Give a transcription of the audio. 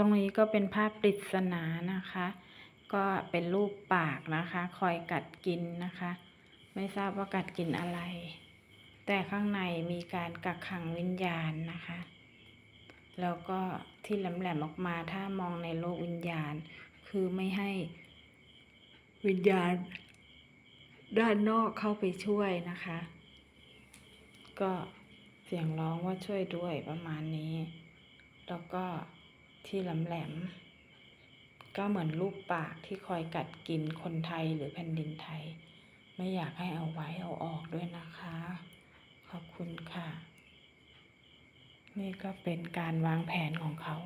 ตรงนี้ก็เป็นภาพปริศนานะคะ ก็เป็นรูปปากนะคะ คอยกัดกินนะคะ ไม่ทราบว่ากัดกินอะไร แต่ข้างในมีการกักขังวิญญาณนะคะ แล้วก็ที่แหลมๆออกมาถ้ามองในโลกวิญญาณ คือไม่ให้วิญญาณ ด้านนอกเข้าไปช่วยนะคะ ก็เสียงร้องว่าช่วยด้วยประมาณนี้ แล้วก็ ที่แหลมๆก็เหมือนรูปปากที่คอยกัดกินคนไทยหรือแผ่นดินไทย ไม่อยากให้เอาไว้เอาออกด้วยนะคะ ขอบคุณค่ะ นี่ก็เป็นการวางแผนของเขา